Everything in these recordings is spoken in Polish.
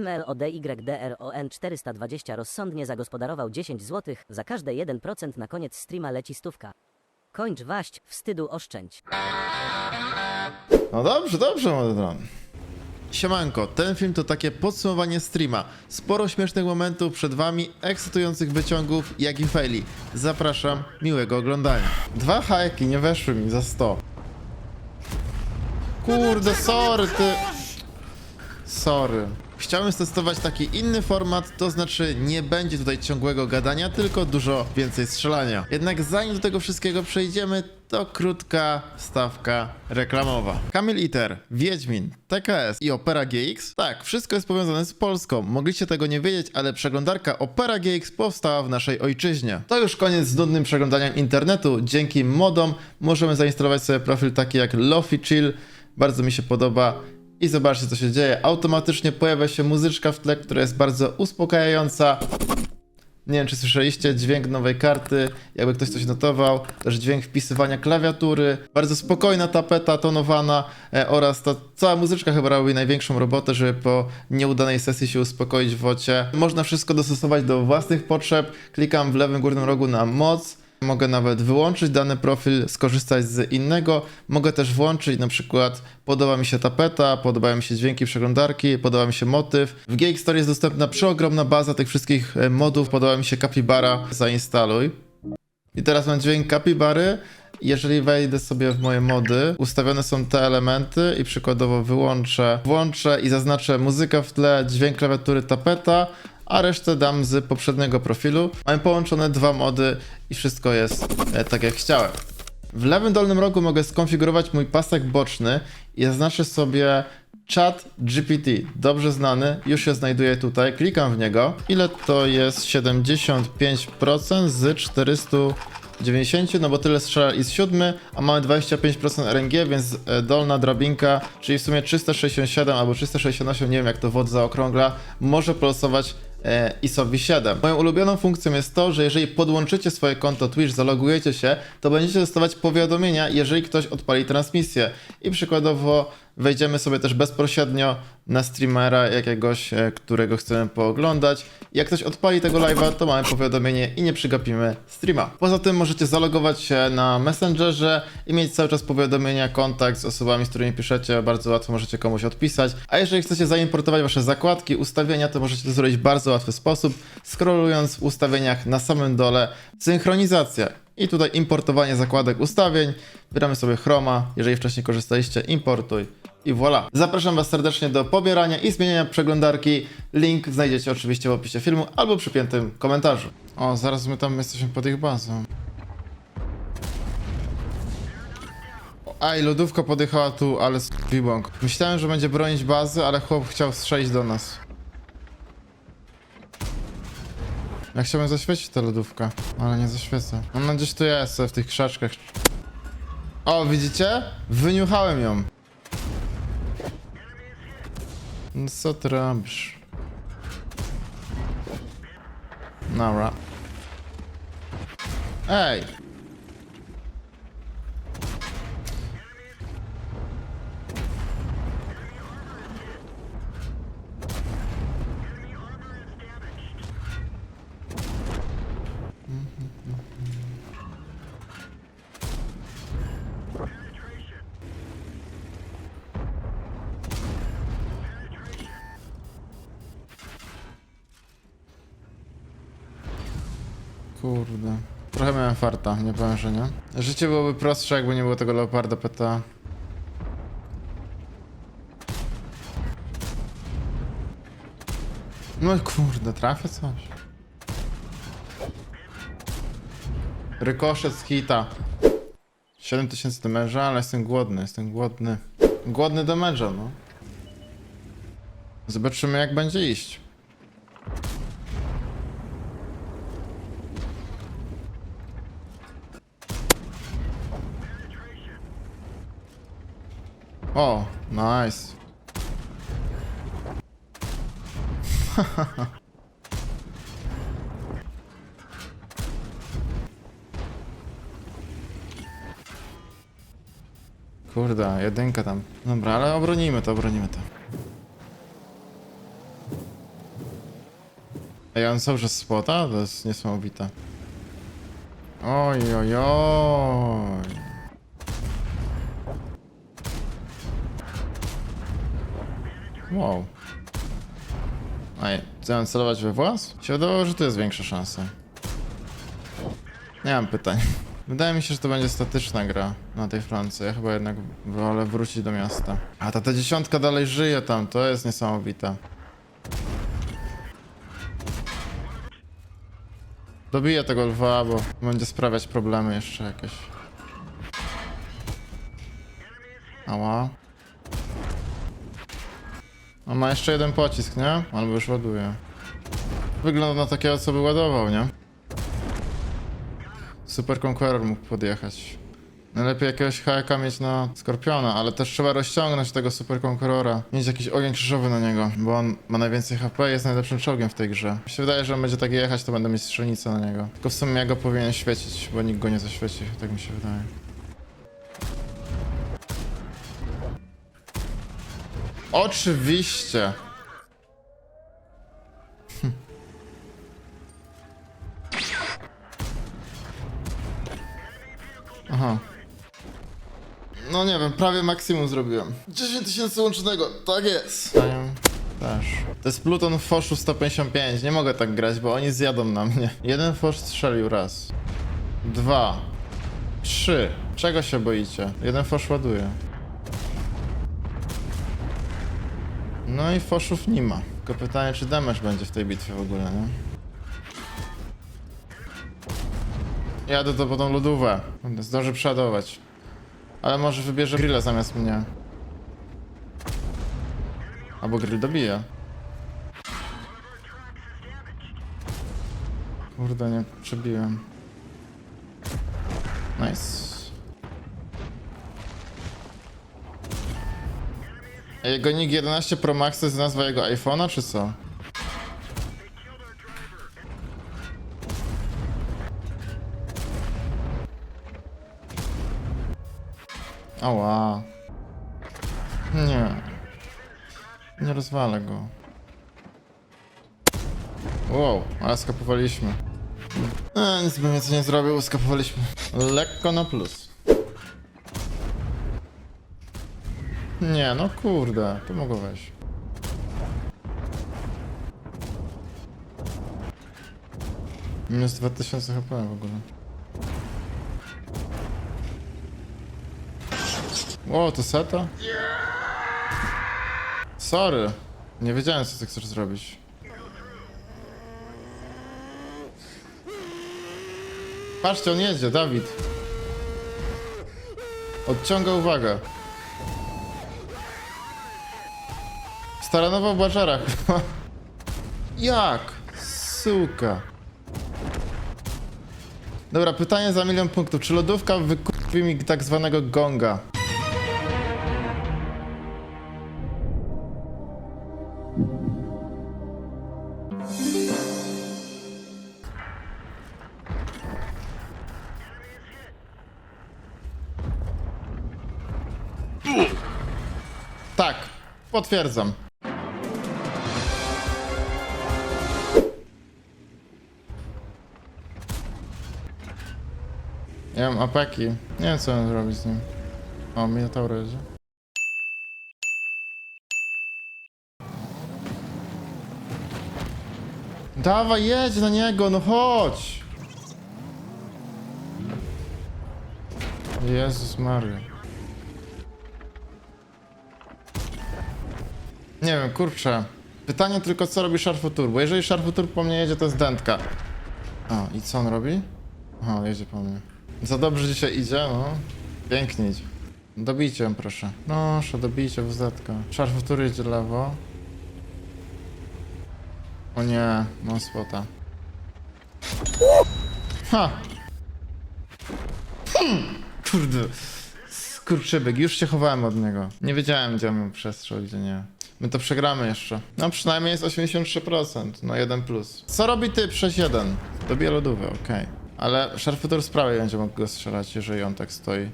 MLODYDRON 420 rozsądnie zagospodarował 10 zł, za każde 1% na koniec streama leci stówka. Kończ waść, wstydu oszczędź. No dobrze, dobrze, Modron. Siemanko, ten film to takie podsumowanie streama. Sporo śmiesznych momentów przed wami, ekscytujących wyciągów, jak i faili. Zapraszam, miłego oglądania. Dwa hajki nie weszły mi za 100. Kurde, sorry, ty... Sorry. Chciałem testować taki inny format, to znaczy nie będzie tutaj ciągłego gadania, tylko dużo więcej strzelania. Jednak zanim do tego wszystkiego przejdziemy, to krótka stawka reklamowa. Kamil Iter, Wiedźmin, TKS i Opera GX? Tak, wszystko jest powiązane z Polską. Mogliście tego nie wiedzieć, ale przeglądarka Opera GX powstała w naszej ojczyźnie. To już koniec z nudnym przeglądaniem internetu. Dzięki modom możemy zainstalować sobie profil taki jak Lofi Chill. Bardzo mi się podoba. I zobaczcie co się dzieje. Automatycznie pojawia się muzyczka w tle, która jest bardzo uspokajająca. Nie wiem, czy słyszeliście dźwięk nowej karty, jakby ktoś coś notował, też dźwięk wpisywania klawiatury, bardzo spokojna tapeta tonowana e, oraz ta cała muzyczka chyba robi największą robotę, żeby po nieudanej sesji się uspokoić w wocie. Można wszystko dostosować do własnych potrzeb. Klikam w lewym górnym rogu na moc. Mogę nawet wyłączyć dany profil, skorzystać z innego. Mogę też włączyć na przykład podoba mi się tapeta, podobają mi się dźwięki przeglądarki, podoba mi się motyw. W GX Store jest dostępna przeogromna baza tych wszystkich e, modów. Podoba mi się Capybara, zainstaluj. I teraz mam dźwięk Capybary. Jeżeli wejdę sobie w moje mody, ustawione są te elementy i przykładowo wyłączę, włączę i zaznaczę muzyka w tle, dźwięk klawiatury tapeta, a resztę dam z poprzedniego profilu. Mam połączone dwa mody i wszystko jest e, tak jak chciałem. W lewym dolnym rogu mogę skonfigurować mój pasek boczny i zaznaczę sobie Chat GPT, dobrze znany, już się znajduje tutaj, klikam w niego. Ile to jest 75% z 490, no bo tyle strzela i z siódmy, a mamy 25% RNG, więc e, dolna drabinka, czyli w sumie 367 albo 368, nie wiem jak to wodz zaokrągla, może polosować e, ISOVI 7. Moją ulubioną funkcją jest to, że jeżeli podłączycie swoje konto Twitch, zalogujecie się, to będziecie dostawać powiadomienia, jeżeli ktoś odpali transmisję. I przykładowo wejdziemy sobie też bezpośrednio na streamera jakiegoś, e, którego chcemy pooglądać. Jak ktoś odpali tego live'a, to mamy powiadomienie i nie przegapimy streama. Poza tym możecie zalogować się na Messengerze i mieć cały czas powiadomienia, kontakt z osobami, z którymi piszecie. Bardzo łatwo możecie komuś odpisać. A jeżeli chcecie zaimportować wasze zakładki, ustawienia, to możecie to zrobić w bardzo łatwy sposób, scrollując w ustawieniach na samym dole synchronizacja. I tutaj importowanie zakładek ustawień. Wybieramy sobie Chroma. Jeżeli wcześniej korzystaliście, importuj. I voilà. Zapraszam Was serdecznie do pobierania i zmieniania przeglądarki. Link znajdziecie oczywiście w opisie filmu albo przypiętym komentarzu. O, zaraz my tam jesteśmy pod ich bazą. Aj, lodówka podjechała tu, ale bąk. Myślałem, że będzie bronić bazy, ale chłop chciał strzelić do nas. Ja chciałem zaświecić tę lodówkę, ale nie zaświecę. Ona gdzieś tu jest, w tych krzaczkach. O, widzicie? Wyniuchałem ją. No co ty robisz? Nara. Ej! Kurde. Trochę miałem farta, nie powiem, że nie. Życie byłoby prostsze, jakby nie było tego Leoparda PTA. No kurde, trafię coś. Rykoszet z hita. 7000 damage'a, ale jestem głodny, jestem głodny. Głodny damage'a, no. Zobaczymy jak będzie iść. O, nice. Kurde, jedynka tam. Dobra, ale obronimy to, obronimy to. Ej, on cały czas spota? To jest niesamowite. Oj, oj, oj. Wow. Co mam celować we włas? Się wydawało, że to jest większa szansa. Nie mam pytań. Wydaje mi się, że to będzie statyczna gra na tej flance. Ja chyba jednak wolę wrócić do miasta. A ta, ta dziesiątka dalej żyje tam, to jest niesamowite. Dobiję tego lwa, bo będzie sprawiać problemy jeszcze jakieś. Ała. On ma jeszcze jeden pocisk, nie? Albo już ładuje. Wygląda na takiego, co by ładował, nie? Super Conqueror mógł podjechać. Najlepiej jakiegoś hajeka mieć na Skorpiona, ale też trzeba rozciągnąć tego Super Conquerora. Mieć jakiś ogień krzyżowy na niego, bo on ma najwięcej HP i jest najlepszym czołgiem w tej grze. Mi się wydaje, że on będzie tak jechać, to będę mieć strzelnicę na niego. Tylko w sumie ja go powinien świecić, bo nikt go nie zaświeci, tak mi się wydaje. Oczywiście! Aha. No nie wiem, prawie maksimum zrobiłem. 10 tysięcy łącznego, tak jest. Daję też. To jest Pluton Foszu 155, nie mogę tak grać, bo oni zjadą na mnie. Jeden Fosz strzelił raz. Dwa. Trzy. Czego się boicie? Jeden Fosz ładuje. No i Foszów nie ma. Tylko pytanie, czy damage będzie w tej bitwie w ogóle, nie? Jadę to po tą lodówę. Będę Zdążę przeładować. Ale może wybierze grilla zamiast mnie. Albo grill dobije. Kurde, nie przebiłem. Nice. A Jego nick 11 Pro Max to jest nazwa jego iPhone'a, czy co? Ała. Nie. Nie rozwalę go. Wow, ale skapowaliśmy. E, nic bym więcej nie zrobił, skapowaliśmy. Lekko na plus. Nie, no kurde, to mogę wejść. Minus 2000 HP w ogóle. O, to seta? Sorry. Nie wiedziałem, co ty chcesz zrobić. Patrzcie, on jedzie, Dawid. Odciąga uwagę. Staranowo w bażarach. Jak? Suka. Dobra, pytanie za milion punktów. Czy lodówka wykupi mi tak zwanego gonga? Tak, potwierdzam. Ja mam apeki. Nie wiem co mam zrobić z nim. O, Minotaur jedzie. Dawaj, jedź na niego, no chodź! Jezus Maria. Nie wiem, kurczę. Pytanie tylko, co robi Szarfutur, bo jeżeli Szarfutur po mnie jedzie, to jest dętka. O, i co on robi? Aha, jedzie po mnie. Za dobrze dzisiaj idzie, no. Pięknie idzie. Dobijcie ją, proszę. Noszę, dobijcie WZ-ka. Szarfutur jedzie lewo. O nie, mam spota. Ha! Hmm, kurde. Skurczybyk, już się chowałem od niego. Nie wiedziałem, gdzie on przestrzał, gdzie nie. My to przegramy jeszcze. No przynajmniej jest 83%, no 1 plus. Co robi typ 6-1? Dobija lodówę, okej. Ale Sharpfutur z prawej będzie mógł go strzelać, jeżeli on tak stoi.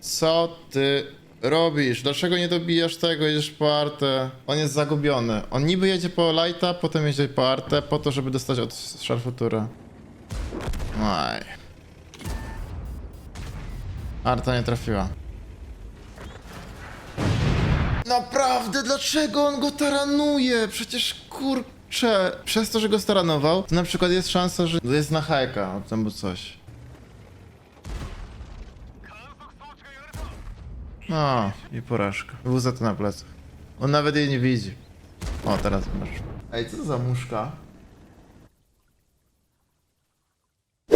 Co ty robisz? Dlaczego nie dobijasz tego, jedziesz po artę? On jest zagubiony. On niby jedzie po lighta, potem jedzie po artę, po to, żeby dostać od szarfutura. Aj. Arta nie trafiła. Naprawdę, dlaczego on go taranuje? Przecież Przez to, że go staranował, to na przykład jest szansa, że jest na hajka albo coś. No, i porażka. WZ na plecach. On nawet jej nie widzi. O, teraz masz. Ej, co to za muszka?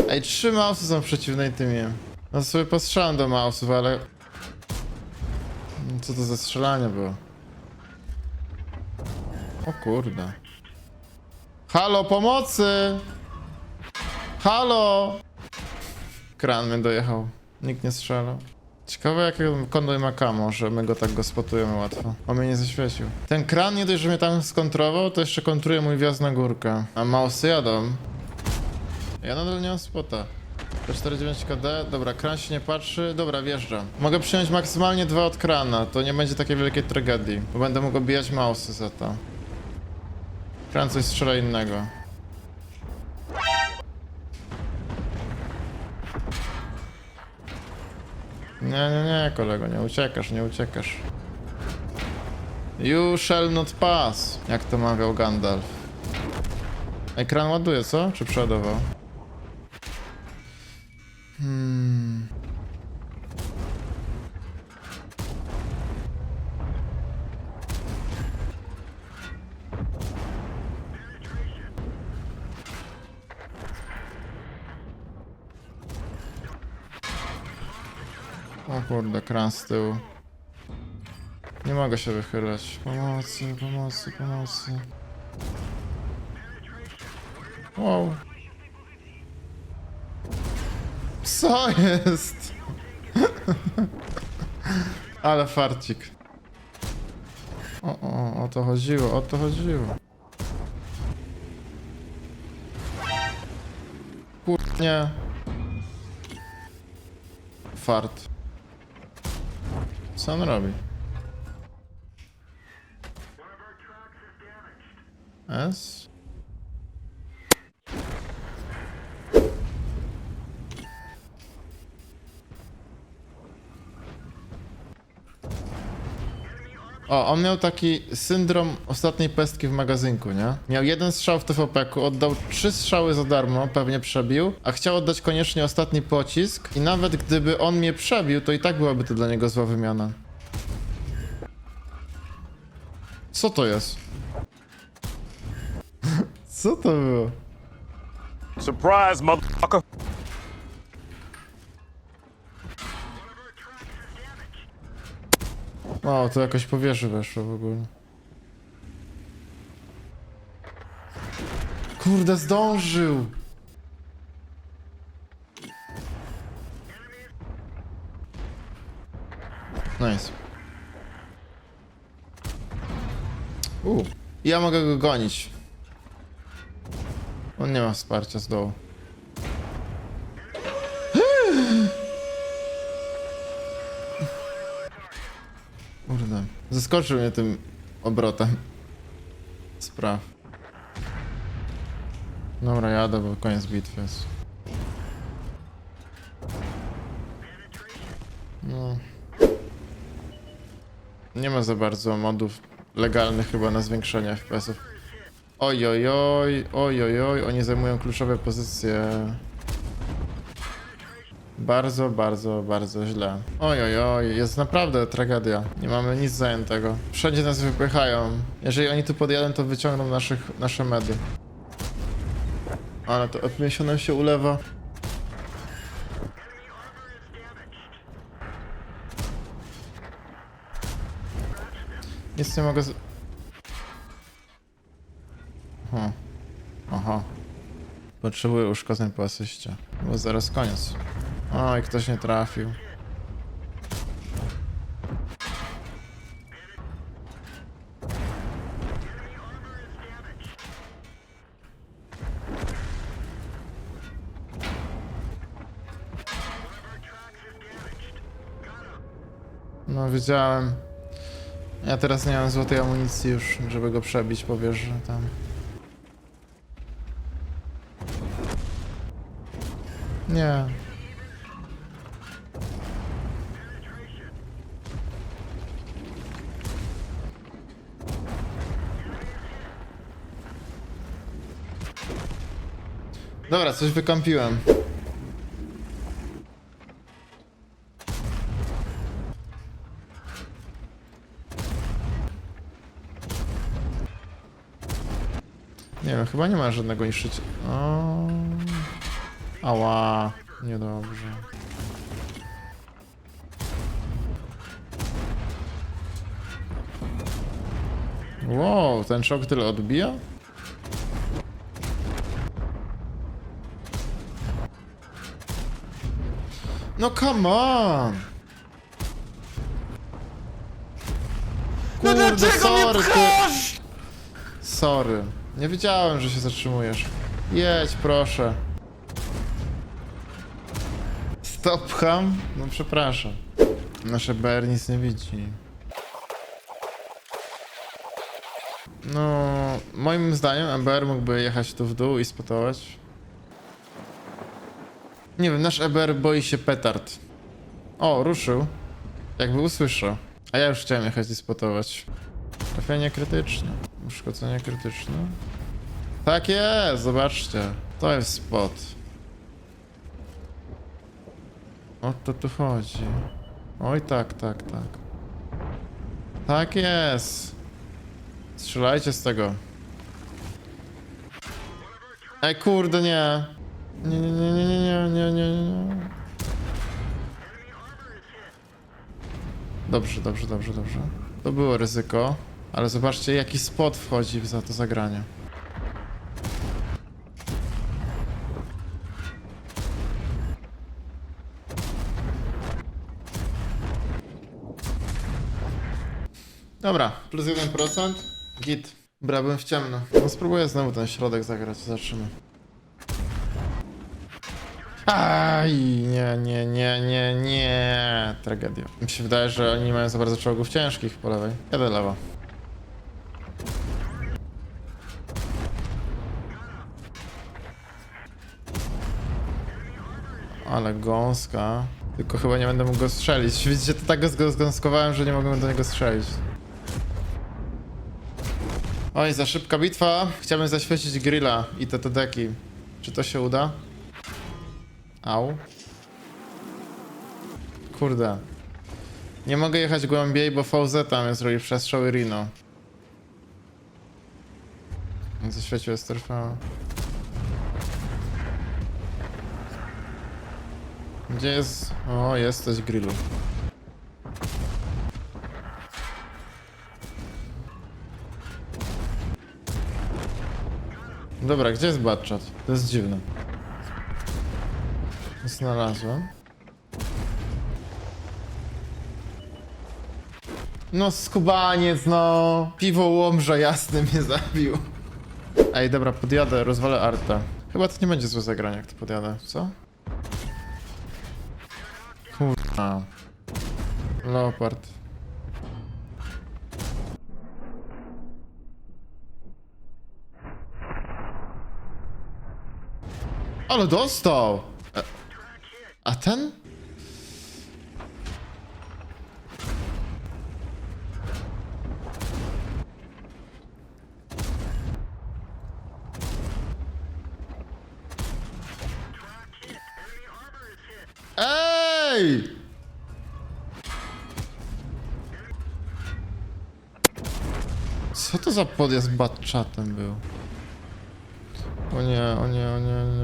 Ej, trzy mausy są w przeciwnej tymie. No sobie postrzelam do mausów, ale... Co to za strzelanie było? O kurde. Halo, pomocy! Halo! Kran mnie dojechał. Nikt nie strzelał. Ciekawe jakie konwoj ma kamo, że my go tak go spotujemy łatwo. On mnie nie zaświecił. Ten kran nie dość, że mnie tam skontrował, to jeszcze kontruje mój wjazd na górkę. A mausy jadą. Ja nadal nie mam spota. 49 KD, dobra, kran się nie patrzy, dobra, wjeżdżam. Mogę przyjąć maksymalnie dwa od krana, to nie będzie takiej wielkiej tragedii, bo będę mógł bijać mausy za to. Kran coś strzela innego. Nie, nie, nie, kolego, nie uciekasz, nie uciekasz. You shall not pass, jak to mawiał Gandalf. Ekran ładuje, co? Czy przodował? Hmm. Kurde, kran z tyłu. Nie mogę się wychylać. Pomocy, pomocy, pomocy. Wow. Co jest? Ale farcik. O, o, o to chodziło, o to chodziło. Kurnie. Fart. Co on robi? S? O, on miał taki syndrom ostatniej pestki w magazynku, nie? Miał jeden strzał w TVP-ku, oddał trzy strzały za darmo, pewnie przebił, a chciał oddać koniecznie ostatni pocisk i nawet gdyby on mnie przebił, to i tak byłaby to dla niego zła wymiana. Co to jest? Co to było? Surprise, motherfucker. O, to jakoś po wieży weszło w ogóle. Kurde, zdążył! Nice. U, ja mogę go gonić. On nie ma wsparcia z dołu. Kurde. Zaskoczył mnie tym obrotem. Spraw. Dobra, jadę, bo koniec bitwy jest. No. Nie ma za bardzo modów legalnych chyba na zwiększenie FPS-ów. Oj, oj, oj, oj, oj, oj, oni zajmują kluczowe pozycje. Bardzo, bardzo, bardzo źle. Oj, oj, oj, jest naprawdę tragedia. Nie mamy nic zajętego. Wszędzie nas wypychają. Jeżeli oni tu podjadą, to wyciągną naszych, nasze medy. Ale to odmiesionem się ulewa. Nic nie mogę z... Aha. Aha. Potrzebuję uszkodzeń po asyście. Bo zaraz koniec. Oj, ktoś nie trafił. No wiedziałem. Ja teraz nie mam złotej amunicji już, żeby go przebić po wieży tam. Nie. Dobra, coś wykąpiłem. Nie wiem, chyba nie ma żadnego niszczyciela. O. Ała, niedobrze. Wow, ten szok tyle odbija? No come on! No Kurde, dlaczego mnie sorry, ty- pchasz? Sorry. Nie wiedziałem, że się zatrzymujesz. Jedź, proszę. Stop ham? No przepraszam. Nasze BR nic nie widzi. No, moim zdaniem EBR mógłby jechać tu w dół i spotować. Nie wiem, nasz EBR boi się petard. O, ruszył. Jakby usłyszał. A ja już chciałem jechać i spotować. Trafienie krytyczne. Uszkodzenie krytyczne. Tak jest, zobaczcie. To jest spot. O to tu chodzi. Oj tak, tak, tak. Tak jest. Strzelajcie z tego. Ej kurde nie. Nie, nie, nie, nie, nie, nie, nie, nie, nie. Dobrze, dobrze, dobrze, dobrze. To było ryzyko, ale zobaczcie jaki spot wchodzi za to zagranie. Dobra, plus 1%. Git. Brałbym w ciemno. No spróbuję znowu ten środek zagrać, zobaczymy. Aj, nie, nie, nie, nie, nie. Tragedia. Mi się wydaje, że oni nie mają za bardzo czołgów ciężkich po lewej. Jadę lewo. Ale gąska. Tylko chyba nie będę mógł go strzelić. Widzicie, to tak go zgą- zgąskowałem, że nie mogłem do niego strzelić. Oj, za szybka bitwa. Chciałbym zaświecić grilla i te te deki. Czy to się uda? Au. Kurde. Nie mogę jechać głębiej, bo VZ tam jest robi przestrzały Rino. Zaświecił STRV. Gdzie jest? O, jesteś grillu. Dobra, gdzie jest Batchat? To jest dziwne. Znalazłem. No skubaniec, no. Piwo łomża jasny mnie zabił. Ej, dobra, podjadę, rozwalę Arta. Chyba to nie będzie złe zagranie, jak to podjadę, co? Kurwa. Leopard. Ale dostał! A ten? Ej! Co to za podjazd batchatem był? O nie, o nie, o nie, o nie.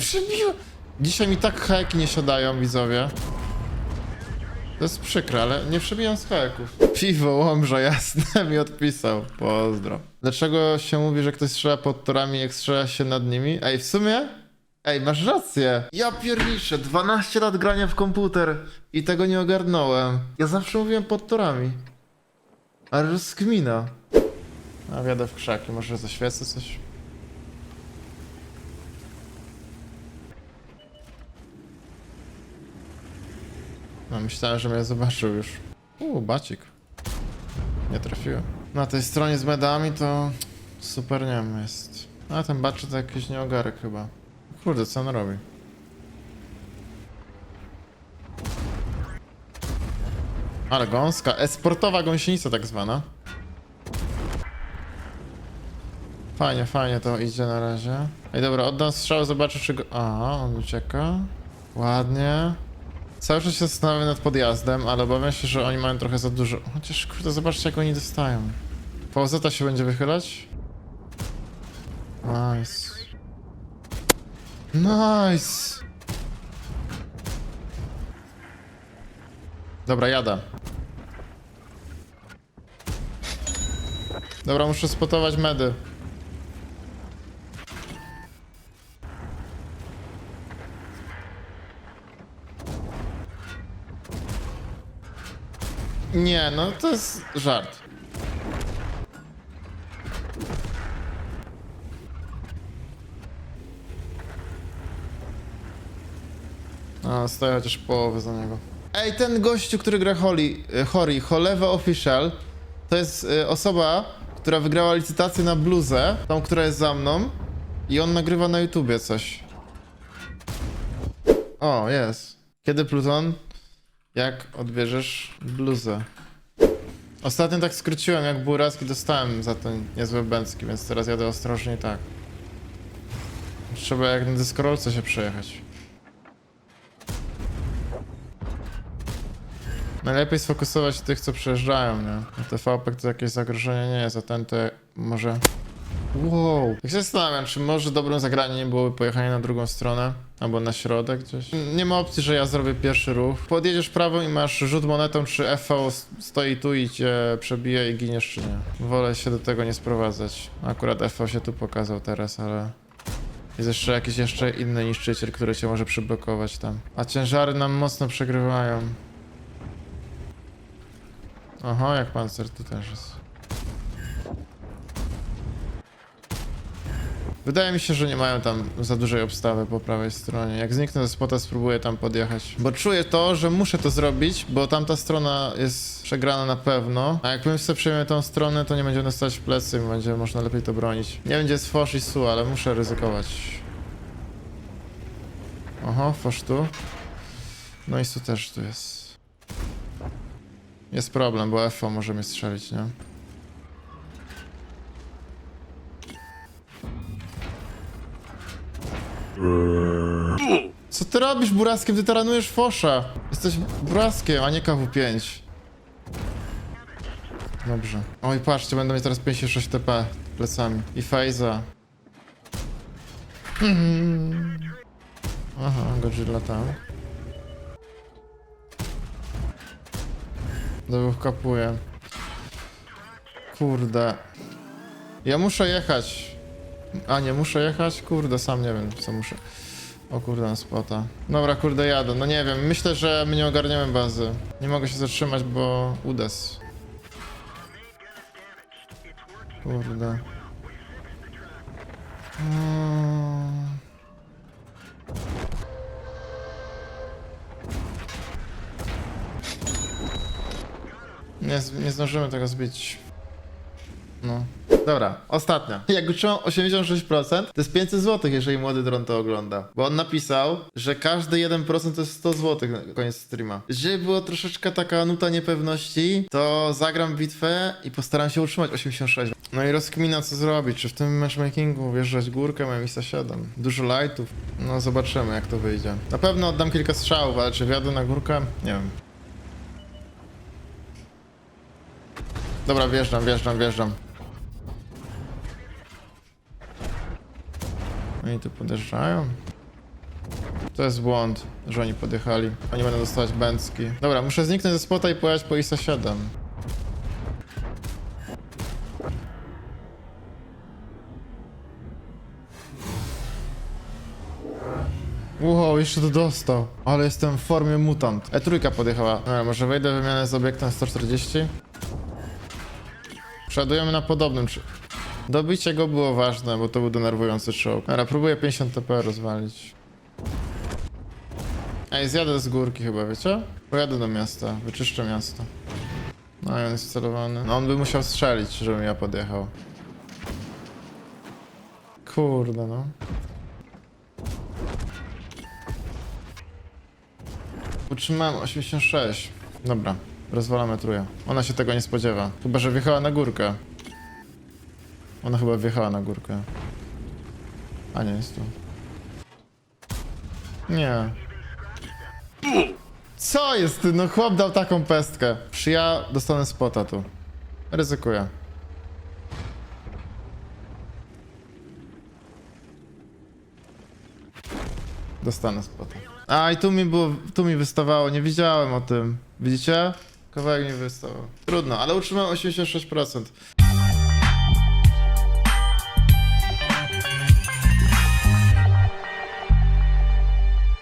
Nie przebiłem! Dzisiaj mi tak hajki nie siadają, widzowie. To jest przykre, ale nie przebijam z hajaków. Piwo łomża jasne mi odpisał. Pozdro. Dlaczego się mówi, że ktoś strzela pod torami, jak strzela się nad nimi? Ej, w sumie? Ej, masz rację. Ja pierniczę, 12 lat grania w komputer i tego nie ogarnąłem. Ja zawsze mówiłem pod torami. Ale rozkmina. A wjadę w krzaki, może zaświecę coś. No, myślałem, że mnie zobaczył już. Uuu, bacik. Nie trafiłem. Na tej stronie z medami to super nie wiem jest. A ten baczy to jakiś nieogarek chyba. Kurde, co on robi? Ale gąska, esportowa gąsienica tak zwana. Fajnie, fajnie to idzie na razie. Ej, dobra, oddam strzał, zobaczę czy go... Aha, on ucieka. Ładnie. Cały czas się zastanawiam nad podjazdem, ale obawiam się, że oni mają trochę za dużo. Chociaż kurde, zobaczcie jak oni dostają. Pauzeta się będzie wychylać? Nice. Nice! Dobra, jadę. Dobra, muszę spotować medy. Nie, no to jest żart. A, stoję chociaż połowę za niego. Ej, ten gościu, który gra Holly, e, Hori, Cholewa Official, to jest e, osoba, która wygrała licytację na bluzę, tą, która jest za mną, i on nagrywa na YouTubie coś. O, jest. Kiedy Pluton? Jak odbierzesz bluzę? Ostatnio tak skróciłem jak burazki, dostałem za to niezłe bęcki, więc teraz jadę ostrożnie tak. Trzeba jak na dyskorolce się przejechać. Najlepiej sfokusować tych, co przejeżdżają, nie? No te VP to jakieś zagrożenie nie jest, a ten to może... Wow! Tak się zastanawiam, czy może dobrym zagraniem nie byłoby pojechanie na drugą stronę, albo na środek gdzieś. Nie ma opcji, że ja zrobię pierwszy ruch. Podjedziesz prawą i masz rzut monetą, czy FV stoi tu i cię przebije i giniesz, czy nie. Wolę się do tego nie sprowadzać. Akurat FV się tu pokazał teraz, ale... Jest jeszcze jakiś jeszcze inny niszczyciel, który cię może przyblokować tam. A ciężary nam mocno przegrywają. Aha, jak pancer tu też jest. Wydaje mi się, że nie mają tam za dużej obstawy po prawej stronie. Jak zniknę ze spota, spróbuję tam podjechać. Bo czuję to, że muszę to zrobić, bo tamta strona jest przegrana na pewno. A jak sobie przejmiemy tą stronę, to nie będziemy dostać w plecy i będzie można lepiej to bronić. Nie gdzie jest Fosz i Su, ale muszę ryzykować. Oho, Fosz tu. No i Su też tu jest. Jest problem, bo FO może mnie strzelić, nie? Co ty robisz, Buraskiem? Ty taranujesz Fosza. Jesteś Buraskiem, a nie KW5. Dobrze. Oj, patrzcie, będą mieć teraz 56 TP plecami. I Fejza. Mhm. Aha, Godzilla tam. Dwóch kapuje. Kurde. Ja muszę jechać. A nie, muszę jechać? Kurde, sam nie wiem, co muszę. O kurde, na spota. Dobra, kurde, jadę. No nie wiem, myślę, że my nie ogarniemy bazy. Nie mogę się zatrzymać, bo udes. Kurde. Mm. Nie, nie zdążymy tego zbić. No. Dobra, ostatnia. Jak uczyłem 86%, to jest 500 zł, jeżeli młody dron to ogląda. Bo on napisał, że każdy 1% to jest 100 zł na koniec streama. Jeżeli było troszeczkę taka nuta niepewności, to zagram bitwę i postaram się utrzymać 86. No i rozkmina co zrobić, czy w tym matchmakingu wjeżdżać górkę, mam ISA 7. Dużo lightów. No zobaczymy jak to wyjdzie. Na pewno oddam kilka strzałów, ale czy wjadę na górkę? Nie wiem. Dobra, wjeżdżam, wjeżdżam, wjeżdżam. Oni tu podjeżdżają. To jest błąd, że oni podjechali. Oni będą dostawać bęcki. Dobra, muszę zniknąć ze spota i pojechać po ISA 7. Wow, jeszcze to dostał. Ale jestem w formie mutant. E3 podjechała. Dobra, może wejdę w wymianę z obiektem 140? Przeładujemy na podobnym. Dobicie go było ważne, bo to był denerwujący czołg. Dobra, próbuję 50 TP rozwalić. Ej, zjadę z górki chyba, wiecie? Pojadę do miasta, wyczyszczę miasto. No on jest celowany. No on by musiał strzelić, żebym ja podjechał. Kurde no. Utrzymałem 86. Dobra, rozwalamy trójkę. Ona się tego nie spodziewa. Chyba, że wjechała na górkę. Ona chyba wjechała na górkę. A nie, jest tu. Nie. Co jest? No chłop dał taką pestkę. Czy ja dostanę spota tu? Ryzykuję. Dostanę spota. A i tu mi było, tu mi wystawało, nie wiedziałem o tym. Widzicie? Kawałek mi wystawał. Trudno, ale utrzymałem 86%.